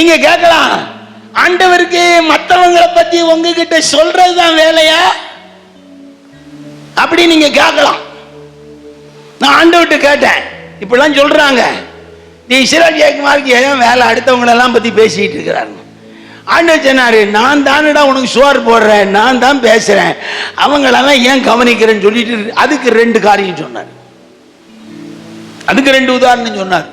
நீங்க கேட்கலாம். ஆண்டவருக்கு மற்றவங்களை பத்தி உங்ககிட்ட சொல்றதுதான் வேலையா? அப்படி நீங்க கேட்கலாம். நான் ஆண்டவர்கிட்ட கேட்டேன். இப்படிலாம் சொல்றாங்க. நீ சிராஜ் ஜெயக்குமாருக்கு ஏன் வேலை அடுத்தவங்களெல்லாம் பத்தி பேசிட்டு இருக்கிறாங்க ஆண்டவர் சொன்னாரு நான் தானடா உனக்கு சோறு போடுறேன் நான் தான் பேசுறேன். அவங்களெல்லாம் ஏன் கவனிக்கிறேன்னு சொல்லிட்டு அதுக்கு ரெண்டு காரியம் சொன்னார். அதுக்கு ரெண்டு உதாரணம் சொன்னார்.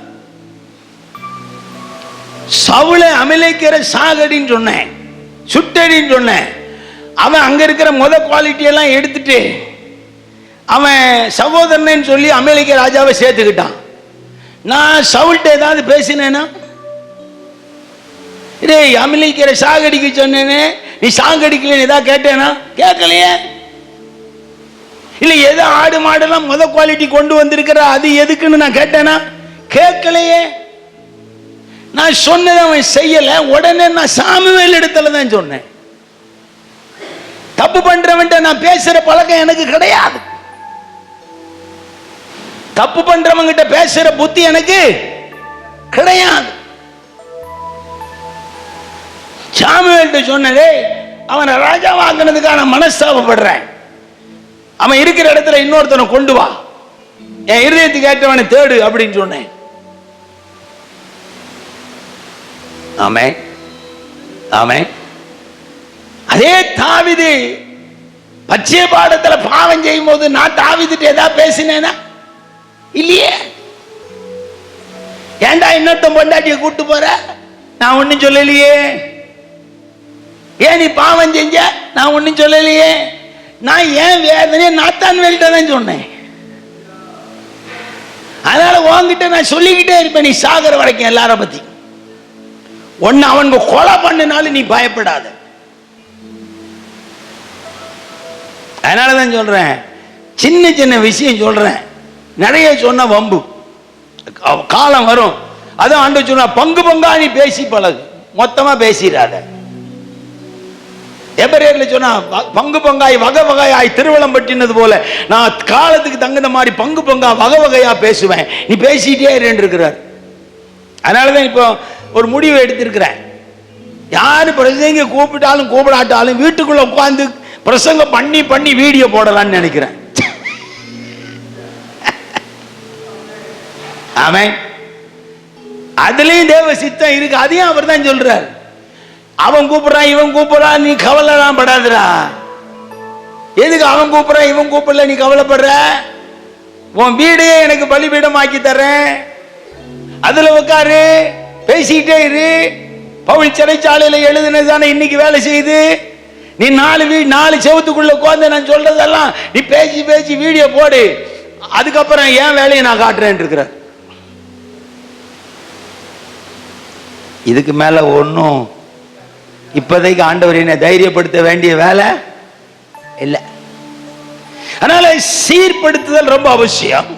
சவுளை அமலைக்கிற சாகடின்னு சொன்னேன் சுட்டடின்னு சொன்னேன். அவன் அங்க இருக்கிற முத குவாலிட்டி எல்லாம் எடுத்துட்டு அவன் சகோதரன் சொல்லி அமெரிக்க ராஜாவை சேர்த்துக்கிட்டான். நான் சவுல்ட்ட ஏதாவது பேசினேனா? ரே அமெரிக்கிற சாகடிக்க சொன்னேனே நீ சாகடிக்கலன்னு ஏதாவது கேட்டேனா? கேட்கலையே. இல்லை எது ஆடு மாடெல்லாம் முத குவாலிட்டி கொண்டு வந்திருக்கிற அது எதுக்குன்னு நான் கேட்டேனா? கேட்கலையே. நான் சொன்னதை அவன் செய்யலை. உடனே நான் சாமுவேல் இடத்துல தான் சொன்னேன். தப்பு பண்றவன்ட்ட நான் பேசுற பழக்கம் எனக்கு கிடையாது. தப்பு பண்றவங்கிட்ட பேசுற புத்தி எனக்கு கிடையாது. சாமுவேல்ட்ட சொன்னதே அவனை ராஜாவாக்குனதுக்காக நான் மனஸ்தாபப்படுறேன். அவன் இருக்கிற இடத்துல இன்னொருத்தனை கொண்டு வா. என் இருதயத்துக்கு ஏற்றவனை தேடு அப்படின்னு சொன்னேன். ஆமே ஆமே அதே தாவிது பச்சை பாடத்துல பாவம் செய்யும் போது நான் தாவிதுட்டு ஏதாவது பேசினேனா? இல்லையே. ஏன்டா இன்னொருத்தன் பொண்டாட்டியை கூட்டு போற? நான் ஒன்னும் சொல்லலையே. ஏன் நீ பாவம் செஞ்ச? நான் ஒன்னும் சொல்லலையே. நான் ஏன் வேதனையை நாத்தான் வெளியிட்ட தான் சொன்னேன்? அதனால உன்கிட்ட நான் சொல்லிக்கிட்டே இருப்பேன் நீ சாகர வரைக்கும் எல்லார பத்தி. ஒன்னு அவனுக்கு கொலை பண்ணினாலும் நீ பயப்படாத. அதனால தான் சொல்றேன். சின்ன சின்ன விஷயம் சொல்றேன். நிறைய சொன்ன வம்பு. காலம் வரும். அதான் ஆண்டு சொன்னா பங்கு பங்கா நீ பேசி பழகு. மொத்தமா பேசிடாத. எபரேர்ல சொன்னா ப- பங்கு பங்காய் வகை வகையாய் திருவளம் பட்டினது போல நான் காலத்துக்கு தகுந்த மாதிரி பங்கு பங்கா வகை வகையா பேசுவேன். நீ பேசிட்டே இருக்கிறார் அதனாலதான் இப்போ ஒரு முடிவு எடுத்திருக்கிறேன் யார் பிரசங்க கூப்பிட்டாலும் கூப்பிடாட்டாலும் வீட்டுக்குள்ள உட்காந்து பிரசங்கம் பண்ணி பண்ணி வீடியோ போடலாம்னு நினைக்கிறேன். அவன் அதுலயும் தேவ சித்தம் இருக்கு. அதையும் அவர் தான் சொல்றார். அவன் கூப்பிடுறான் இவன் கூப்பிடுறான் நீ கவலைலாம் படாதடா. எதுக்கு அவன் கூப்பிடுறான் இவன் கூப்பிடல நீ கவலைப்படுற? உன் வீடே எனக்கு பலிபீடம் ஆக்கி தர்றேன். அதுல உட்காரு பேசிக்கிட்டே இரு. பவுல் சிறைச்சாலையில எழுதுனது தானே இன்னைக்கு வேலை செய்யுது? நீ நாலு வீ நாலு செவத்துக்குள்ள உட்காந்து நான் சொல்றதெல்லாம் நீ பேசி பேசி வீடியோ போடு. அதுக்கப்புறம் ஏன் வேலையை நான் காட்டுறேன் இருக்கிறேன் இதுக்கு மேல ஒன்றும் இப்போதைக்கு ஆண்டவர் என்னை தைரியப்படுத்த வேண்டிய வேலை இல்லை. அதனால சீர்படுத்துதல் ரொம்ப அவசியம்.